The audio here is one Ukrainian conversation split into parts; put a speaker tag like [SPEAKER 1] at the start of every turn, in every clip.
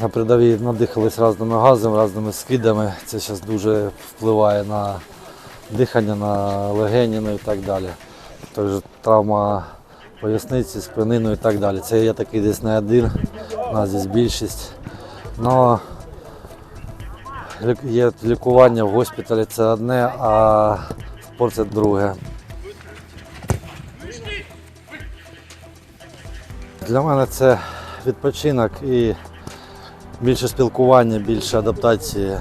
[SPEAKER 1] на передовій надихались різними газами, різними скидами. Це зараз дуже впливає на дихання, на легені ну і так далі. Також травма поясниці, спини ну і так далі. Це я такий десь не один, у нас десь більшість. Но є лікування в госпіталі це одне, а спорт це друге. Для мене це відпочинок і більше спілкування, більше адаптації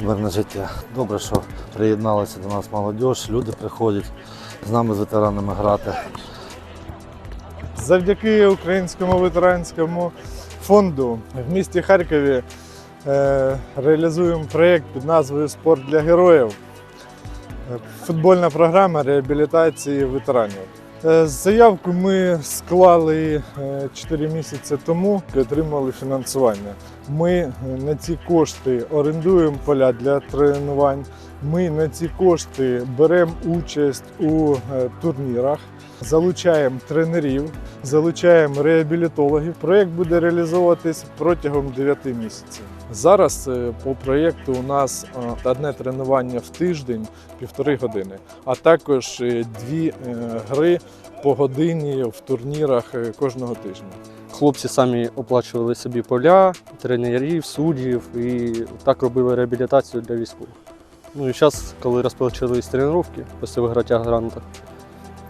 [SPEAKER 1] мирне життя. Добре, що приєдналася до нас молодь, люди приходять з нами з ветеранами грати.
[SPEAKER 2] Завдяки Українському ветеранському фонду в місті Харкові е, реалізуємо проєкт під назвою Спорт для героїв. Е, Футбольна програма реабілітації ветеранів. Е, Заявку ми склали 4 місяці тому і отримали фінансування. Ми е, на ці кошти орендуємо поля для тренувань. Ми на ці кошти беремо участь у е, турнірах, залучаємо тренерів, залучаємо реабілітологів. Проєкт буде реалізовуватись протягом 9 місяців. Зараз е, по проєкту у нас одне тренування в тиждень, півтори години, а також дві гри по годині в турнірах кожного тижня.
[SPEAKER 3] Хлопці самі оплачували собі поля, тренерів, суддів і так робили реабілітацію для військових. Ну і зараз, коли розпочались тренування після виграття гранта,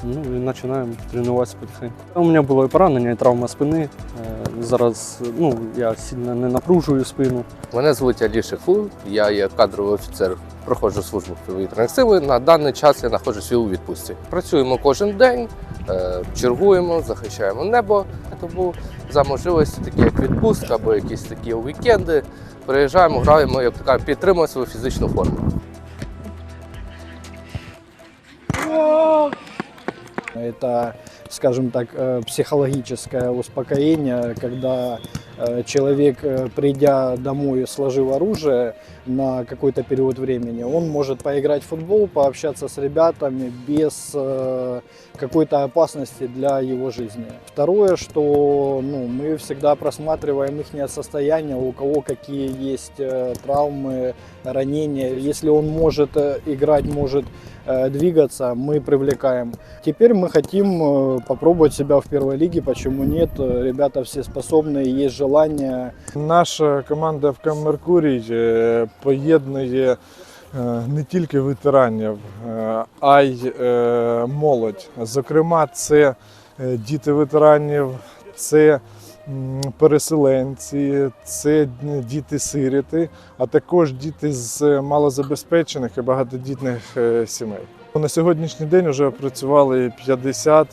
[SPEAKER 3] ну і починаємо тренуватися потихеньку. У мене було і поранення, і травма спини. Е, Зараз ну, я сильно не напружую спину.
[SPEAKER 4] Мене звуть Алі Шефу, я є кадровий офіцер, проходжу службу повітряних сили. На даний час я знаходжуся у відпустці. Працюємо кожен день, е, чергуємо, захищаємо небо. Тому за можливості, такі як відпустка або якісь такі вікенди, приїжджаємо, граємо, як така підтримуємо свою фізичну форму.
[SPEAKER 5] Это, скажем так, э, психологическое успокоение, когда э, человек, э, придя домой сложив оружие на какой-то период времени, он может поиграть в футбол, пообщаться с ребятами без э, какой-то опасности для его жизни. Второе, что ну, мы всегда просматриваем их состояние, у кого какие есть э, травмы, ранения. Если он может э, играть, может э, двигаться, мы привлекаем. Теперь мы хотим э, попробовать себя в первой лиге, почему нет? Э, Ребята все способные, есть желання.
[SPEAKER 2] Наша команда в Меркурій е, поєднує е, не тільки ветеранів, е, а й молодь. Зокрема, це діти ветеранів, це переселенці, це діти-сиріти, а також діти з малозабезпечених і багатодітних сімей. На сьогоднішній день вже працювали 50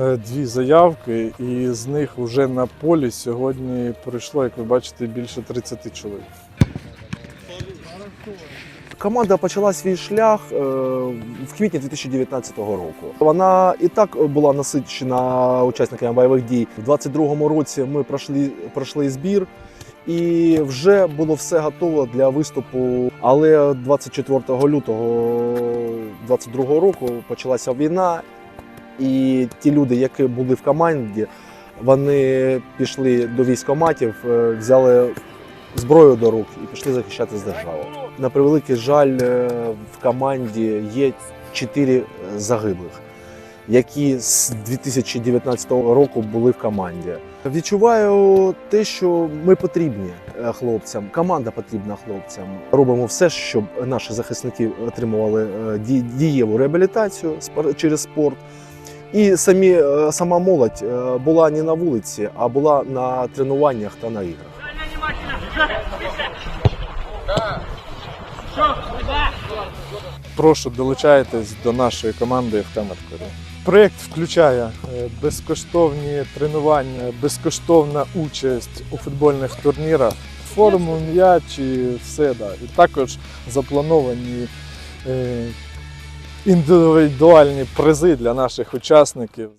[SPEAKER 2] Е, дві заявки, і з них вже на полі сьогодні прийшло, як ви бачите, більше 30 чоловік.
[SPEAKER 6] Команда почала свій шлях е, в квітні 2019 року. Вона і так була насичена учасниками бойових дій. У 2022 році ми пройшли пройшли збір, і вже було все готово для виступу. Але 24 лютого 2022 року почалася війна, і ті люди, які були в команді, вони пішли до військоматів, е, взяли зброю до рук і пішли захищати державу. На превеликий жаль, е, в команді є чотири загиблих, які з 2019 року були в команді. Відчуваю те, що ми потрібні е, хлопцям, команда потрібна хлопцям. Робимо все, щоб наші захисники отримували е, дієву реабілітацію через спорт. І самі, е, сама молодь е, була не на вулиці, а була на тренуваннях та на іграх.
[SPEAKER 2] Прошу долучайтесь до нашої команди ФК Меркурій. Проєкт включає е, безкоштовні тренування, безкоштовна участь у футбольних турнірах, форму, м'яч і все. Да. І також заплановані індивідуальні призи для наших учасників.